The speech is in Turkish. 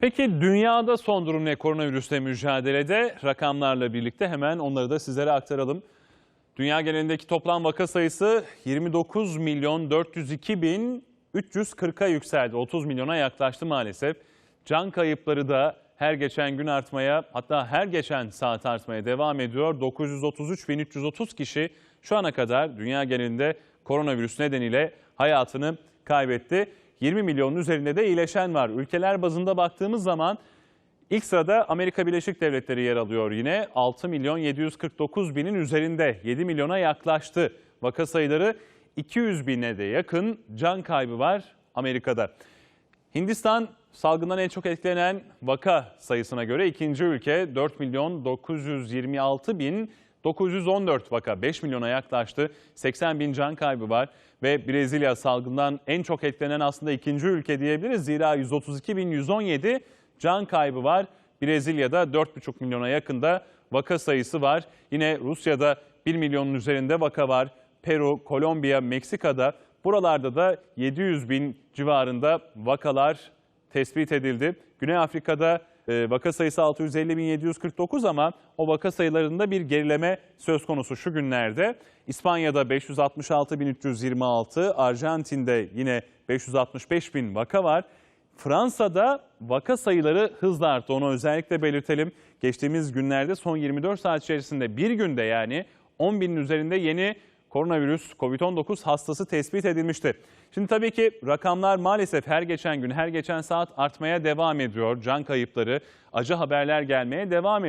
Peki dünyada son durum ne koronavirüsle mücadelede? Rakamlarla birlikte hemen onları da sizlere aktaralım. Dünya genelindeki toplam vaka sayısı 29 milyon 402 bin 340'a yükseldi. 30 milyona yaklaştı maalesef. Can kayıpları da her geçen gün artmaya hatta her geçen saat artmaya devam ediyor. 933 bin 330 kişi şu ana kadar dünya genelinde koronavirüs nedeniyle hayatını kaybetti. 20 milyonun üzerinde de iyileşen var. Ülkeler bazında baktığımız zaman İlk sırada Amerika Birleşik Devletleri yer alıyor yine. 6 milyon 749 binin üzerinde 7 milyona yaklaştı. Vaka sayıları 200 bine de yakın can kaybı var Amerika'da. Hindistan salgından en çok etkilenen vaka sayısına göre ikinci ülke 4 milyon 926 bin 914 vaka 5 milyona yaklaştı. 80 bin can kaybı var ve Brezilya salgından en çok etkilenen aslında ikinci ülke diyebiliriz. Zira 132 bin 117 can kaybı var. Brezilya'da 4,5 milyona yakında vaka sayısı var. Yine Rusya'da 1 milyonun üzerinde vaka var. Peru, Kolombiya, Meksika'da buralarda da 700 bin civarında vakalar tespit edildi. Güney Afrika'da vaka sayısı 650.749 ama o vaka sayılarında bir gerileme söz konusu şu günlerde. İspanya'da 566.326, Arjantin'de yine 565.000 vaka var. Fransa'da vaka sayıları hızla arttı. Onu özellikle belirtelim. Geçtiğimiz günlerde son 24 saat içerisinde bir günde yani 10 binin üzerinde yeni koronavirüs COVID-19 hastası tespit edilmişti. Şimdi tabii ki rakamlar maalesef her geçen gün, her geçen saat artmaya devam ediyor. Can kayıpları, acı haberler gelmeye devam ediyor.